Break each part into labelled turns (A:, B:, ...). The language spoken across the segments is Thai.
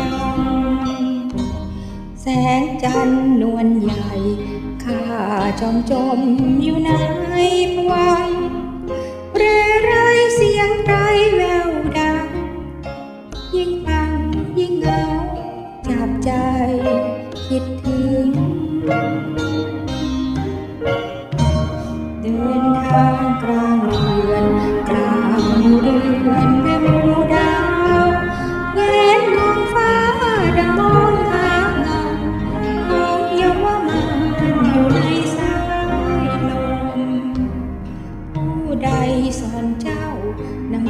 A: ยังแสงจันนวลใหญ่ข้าจอมจมอยู่ในวัง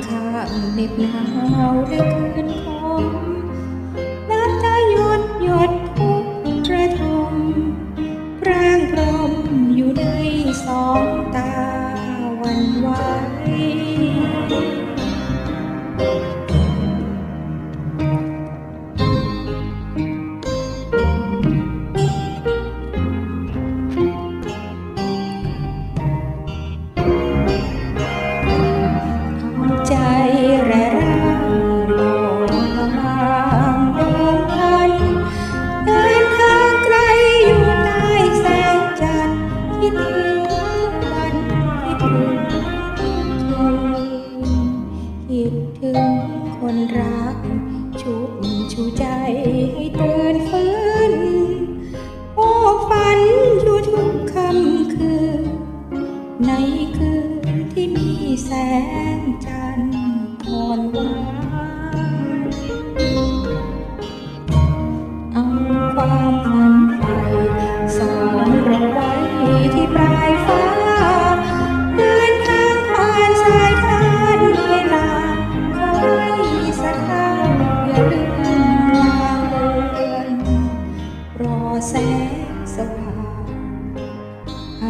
A: ข้างเหน็บหนาวและคืนคมน้ำตาหยดหยดทุกกระทมร่างกลมอยู่ในสอง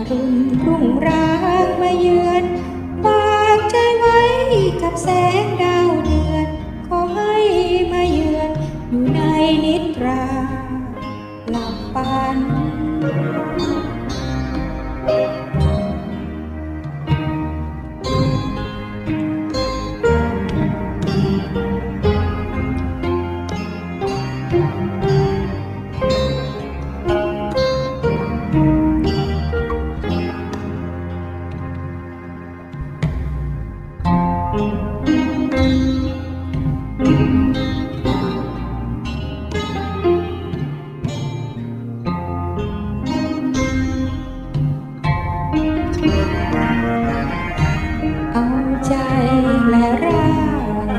A: ทุ่มรุ่งร้างมาเยือนฝากใจไว้กับแสงดาวเดือน ขอให้มาเยือนอยู่ในนิทรา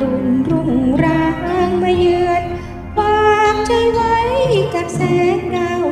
A: รุณรุ่งร้างมาเยือนฝากใจไว้กับแสงดาว